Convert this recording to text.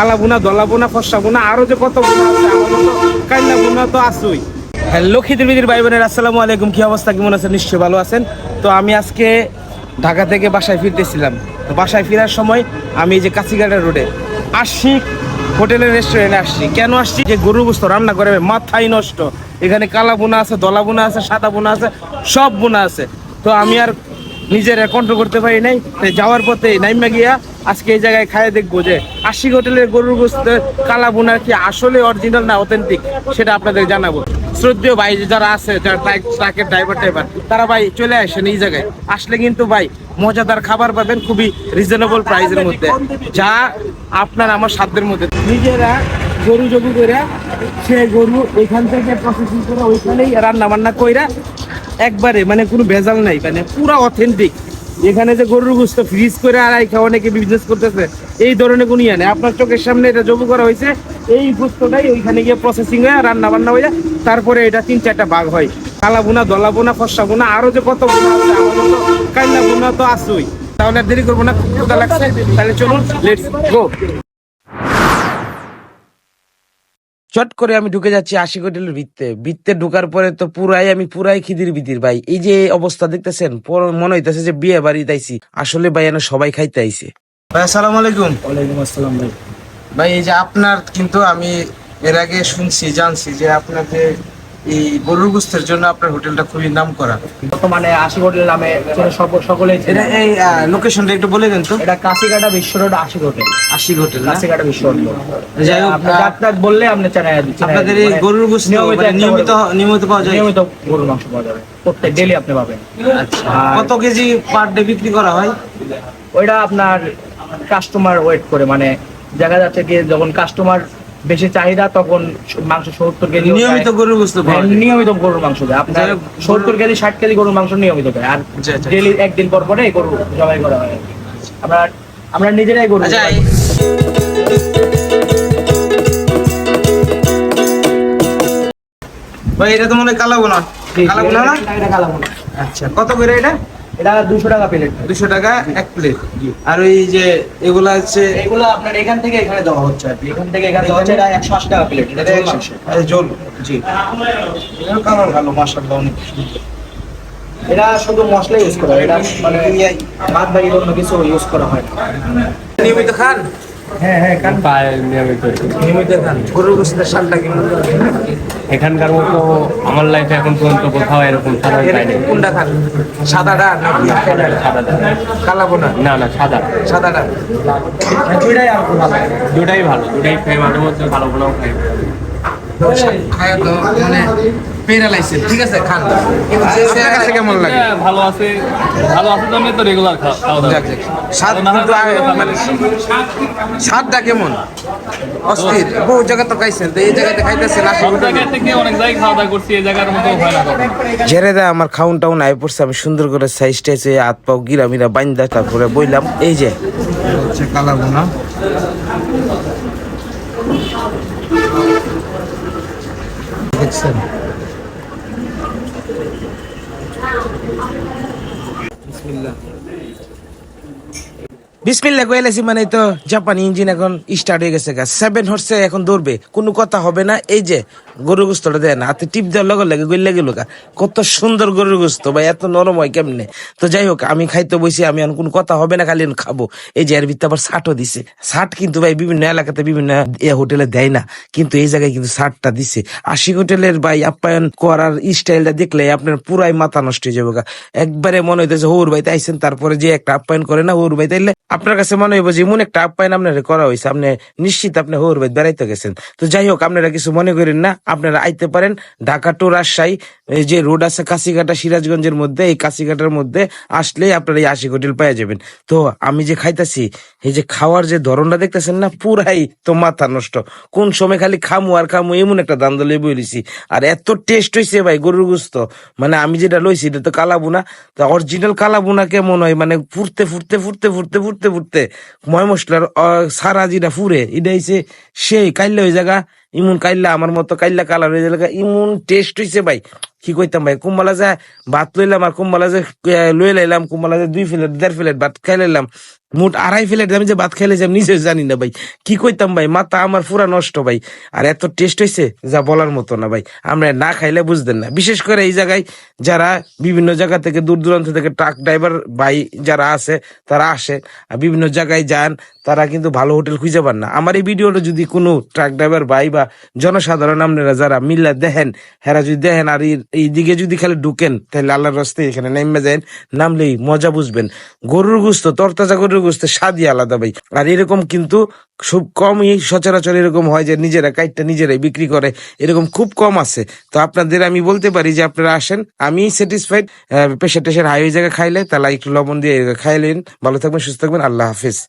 কালা আরও যে কত আছে কাইলা তো আসসালামু আলাইকুম। কি অবস্থা? কেমন আছেন? নিশ্চয়ই ভালো আছেন। তো আমি আজকে ঢাকা থেকে বাসায় ফিরতেছিলাম। তো বাসায় ফেরার সময় আমি যে কাছিঘাটা রোডে আসছি, হোটেলের রেস্টুরেন্টে আসছি। কেন আসছি? যে গরু গোস্ত রান্না করে মাথাই নষ্ট। এখানে কালা বোনা আছে দলা বোনা আছে, সাদা বোনা আছে, সব বোনা আছে। তো আমি আর নিজের কন্ট্রোল করতে পারি নাই। যাওয়ার পথে নাইমা গিয়া আজকে এই জায়গায় খাইয়ে দেখব যে আশি হোটেলের গরুর গোস্ত কালা বোনা কি আসলে অরিজিনাল না অথেন্টিক সেটা আপনাদের জানাব। শ্রদ্ধেয় ভাই যারা আছে, যারা ট্রাক ট্রাকের ড্রাইভার টাইভার তারা ভাই চলে আসেন এই জায়গায়। আসলে কিন্তু ভাই মজাদার খাবার পাবেন খুবই রিজনেবল প্রাইসের মধ্যে। যা আপনার আমার সাধ্যের মধ্যে। নিজেরা গরু জবু করে সে গরু এখান থেকে প্রসেসিং করে ওইখানেই রান্না বান্না কইরা একবারে মানে কোনো ভেজাল নাই মানে পুরো অথেন্টিক এখানে যে গরুর গুস্ত ফ্রিজ করে আর রাইখা অনেকে বিজনেস করতেছে, এই ধরনের কোনো ইয়ে নেই আপনার চোখের সামনে এটা জবু করা হয়েছে, এই গুস্তটাই ওইখানে গিয়ে প্রসেসিং হয়ে রান্না বান্না হয়ে তারপরে এটা তিন চারটা বাঘ হয়। কালা বোনা দলা বোনা, ফর্সা বোনা আরও যে কত বোনা আছে কান্না বোনা তো আসুই তাহলে দেরি করব না, খুব লাগছে, তাহলে চলুন লেটস গো চট করে আমি ঢুকে যাচ্ছি আশি কোটিলের ভিত্তে ভিত্তে ঢুকার পরে তো পুরাই আমি পুরাই খিদির বিদির ভাই। এই যে অবস্থা দেখতেছেন পর- মনে হইতেছে যে বিয়ে বাড়ি তাইছি আসলে ভাই এনে সবাই খাইতে আইছে। ভাই আসসালামু আলাইকুম। ওয়ালাইকুম আসসালাম ভাই। ভাই এই যে আপনার কিন্তু আমি এর আগে শুনছি জানছি যে আপনার যে এই গরুর গোস্তের জন্য আপনার হোটেলটা খুবই নাম করা বর্তমানে আশি হোটেল নামে সকলেই এটা এই লোকেশনটা একটু বলে দেন তো। এটা কাশিকাটা বিশ্ব রোড আশি হোটেল। আশি হোটেল না? কাশিকাটা বিশ্ব রোড। যাই হোক, আপনি বললে আপনি চেনে আপনাদের এই গরুর গোস্ত নিয়মিত মানে নিয়মিত পাওয়া যায়। নিয়মিত গরুর মাংস পাওয়া যাবে। প্রত্যেক ডেলি আপনি পাবেন। আচ্ছা। কত কেজি পার ডে বিক্রি করা হয়? ওইটা আপনার কাস্টমার ওয়েট করে মানে দেখা যাচ্ছে কি যখন কাস্টমার বেশি চাহিদা তখন মাংস সত্তর কেজি নিয়মিত গরুর গোস্ত পাওয়া নিয়মিত গরুর মাংস দেয়। আপনার সত্তর কেজি ষাট কেজি গরুর মাংস নিয়মিত দেয়। আর আচ্ছা, আচ্ছা। ডেলি একদিন পর পরে গরু জবাই করা হয়। আমরা আমরা নিজেরাই গরু আচ্ছা। ভাই এটা তো মনে হয় কালাবো না? কালাবো না। আচ্ছা কত করে এটা? এটা দুশো টাকা প্লেট দুশো টাকা এক প্লেট আর ওই যে এগুলো আছে এগুলো আপনার এখান থেকে এখানে দেওয়া হচ্ছে আর এখান থেকে এখানে দেওয়া হচ্ছে এটা একশো আশি টাকা প্লেট এটা জল জি। এটার কালার ভালো মাশাআল্লাহ অনেক। এটা শুধু মশলা ইউজ করা হয় এটা মানে ভাত বাড়ি অন্য কিছু ইউজ করা হয় নিয়মিত খান? হ্যাঁ হ্যাঁ নিয়মিত নিয়মিত খান গরুর গোস্তের শালটা কেমন? এখানকার মতো আমার লাইফে এখন পর্যন্ত কোথাও এরকম সাদা পাইনি। কোনটা খান? সাদাটা নাকি সাদাটা কালাবো না না না সাদা। ভালো লাগে। দুটাই ভালো দুটাই খাই মাঝে মধ্যে ভালো বোনাও খাই। মানে পেরা লাইছে ঠিক আছে খান আপনার কাছে কেমন লাগে ভালো আছে ভালো আছে জন্য তো রেগুলার খাওয়া দাওয়া। স্বাদ কিন্তু স্বাদটা কেমন অস্থির বহু জায়গা তো খাইছেন তো এই জায়গাতে খাইতেছেন থেকে অনেক খাওয়া দাওয়া করছি এই জায়গার মতো হয় না। ঝেড়ে দেয়, আমার খাউন টাউন আয় পড়ছে, আমি সুন্দর করে সাইজ টাইজ হাত পাও গিরা মিরা বাইন্দা তারপরে বইলাম, এই যে হচ্ছে দেখছেন। বিসমিল্লা কইলাছি মানে তো জাপানি ইঞ্জিন এখন স্টার্ট হয়ে গেছে গাছ সেভেন হর্সে এখন দৌড়বে। কোনো কথা হবে না। এই যে গরু গোস্তটা দেয় না হাতে টিপ দেওয়ার লগে লাগে গইলে গেল গা। কত সুন্দর গরুর গোস্ত ভাই, এত নরম হয় কেমনে? তো যাই হোক, আমি খাইতে বসি আমি এখন কোনো কথা হবে না, খালি খাব। এই যে, এর ভিতরে আবার ষাটও দিছে। ষাট কিন্তু, ভাই, বিভিন্ন এলাকাতে বিভিন্ন এ হোটেলে দেয় না। কিন্তু এই জায়গায় কিন্তু ষাটটা দিছে। আশি হোটেলের, ভাই, আপ্যায়ন করার স্টাইলটা দেখলে আপনার পুরাই মাথা নষ্ট হয়ে যাবে গা। একবারে মনে হইতেছে, হৌর ভাই, তাইছেন, তারপরে যে একটা আপ্যায়ন করে না, হৌর ভাই, তাইলে আপনার কাছে মনে হইব যে এমন একটা আপ্যায়ন আপনার করা হয়েছে আপনি নিশ্চিত আপনি হৌর ভাই বেড়াইতে গেছেন। তো যাই হোক আপনারা কিছু মনে করেন না, আপনারা আইতে পারেন ঢাকা টু রাজশাহী যে রোড আছে কাশিঘাটা, সিরাজগঞ্জের মধ্যে, এই কাশিঘাটার মধ্যে আসলেই আপনারা এই আশি হোটেল পেয়ে যাবেন। তো আমি যে খাইতাছি, এই যে খাওয়ার যে ধরনটা দেখতেছেন না, পুরাই তো মাথা নষ্ট। কোন সময় খালি খামু আর খামু এমন একটা দাম দলে বইলিছি আর এত টেস্ট হয়েছে ভাই গরুর গুস্ত। মানে আমি যেটা লইছি, এটা তো কালাবুনা। তো অরিজিনাল কালাবুনা কেমন হয়? মানে ফুটতে ফুটতে ফুটতে ফুটতে ফুটতে ফুটতে ময় মশলার সারা যেটা ফুরে। এটা হইছে সেই কাইল্লা হয়ে জায়গা ইমন কাইল্লা, আমার মতো কাইল্লা কালার হয়ে জায়গা ইমন টেস্ট হইছে ভাই। কি কইতাম ভাই? কুম্বালা যায় ভাত লইলাম আর কুম্বালা যে লই লাইলাম, কুম্বালা যে দুই প্লেট দেড় প্লেট ভাত খাই লাইলাম, মোট আড়াই প্লেট আমি যে ভাত খাইলে আমি নিজে জানি না ভাই। কি কইতাম ভাই? মাথা আমার পুরা নষ্ট ভাই। আর এত টেস্ট হয়েছে যা বলার মতো না ভাই। আমরা না খাইলে বুঝতেন না। বিশেষ করে এই জায়গায় যারা বিভিন্ন জায়গা থেকে দূর দূরান্ত থেকে ট্রাক ড্রাইভার ভাই যারা আছে, তারা আসে। আর বিভিন্ন জায়গায় যান, তারা কিন্তু ভালো হোটেল খুঁজে পান না। আমার এই ভিডিওটা যদি কোনো ট্রাক ড্রাইভার ভাই বা জনসাধারণ আপনারা যারা মিল্লা দেখেন, হেরা যদি দেখেন আর এই- এই দিকে যদি খালি ঢুকেন, তাহলে আল্লাহর রাস্তে এখানে নেমে যায় নামলেই মজা বুঝবেন। গরুর গুস্ত, তরতাজা গরুর গুস্ত স্বাদই আলাদা ভাই। আর এরকম কিন্তু খুব কমই সচরাচর এরকম হয় যে নিজেরা কাইটটা নিজেরাই বিক্রি করে, এরকম খুব কম আছে। তো আপনাদের আমি বলতে পারি যে আপনারা আসেন, আমি স্যাটিসফাইড প্রেশার টেশার হাই ওই জায়গায় খাইলে, তাহলে একটু লবণ দিয়ে খাইলেন। ভালো থাকবেন, সুস্থ থাকবেন, আল্লাহ হাফিজ।